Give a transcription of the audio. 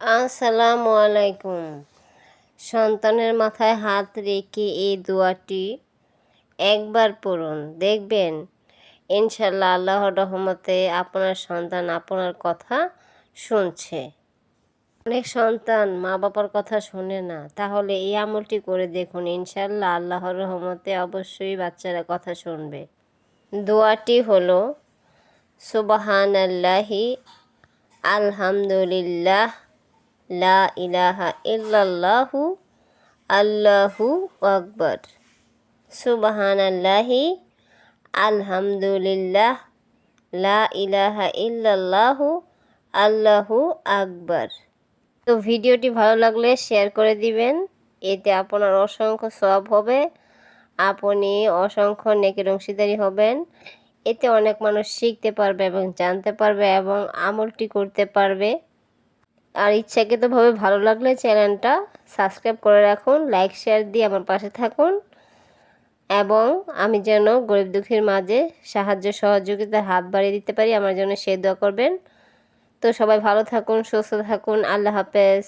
আসসালামু আলাইকুম সন্তানের মাথায় হাত রেখে এই দোয়াটি একবার পড়ুন। দেখবেন ইনশাল্লাহ আল্লাহর রহমতে আপনার সন্তান আপনার কথা শুনছে। অনেক সন্তান মা বাবার কথা শোনে না, তাহলে এই আমলটি করে দেখুন ইনশাল্লাহ আল্লাহর রহমতে অবশ্যই বাচ্চারা কথা শুনবে। দোয়াটি হলো সুবাহান আল্লাহি আলহামদুলিল্লাহ লা ইলাহা ইল্লাল্লাহু, আল্লাহু আকবর। সুবাহান আল্লাহি আলহামদুলিল্লাহ, লা ইলাহা ইল্লাল্লাহু, আল্লাহু আকবর। তো ভিডিওটি ভালো লাগলে শেয়ার করে দিবেন। এতে আপনার অসংখ্য সব হবে। আপনি অসংখ্য নেকের অংশীদারি হবেন। এতে অনেক মানুষ শিখতে পারবে এবং জানতে পারবে এবং আমলটি করতে পারবে। আর ইচ্ছাকৃতভাবে ভালো লাগলে চ্যানেলটা সাবস্ক্রাইব করে রাখুন, লাইক, শেয়ার দিয়ে আমার পাশে থাকুন। এবং আমি যেন গরিব দুঃখীর মাঝে সাহায্য সহযোগিতার হাত বাড়িয়ে দিতে পারি, আমার জন্য সে দোয়া করবেন। তো সবাই ভালো থাকুন, সুস্থ থাকুন, আল্লাহ হাফেজ।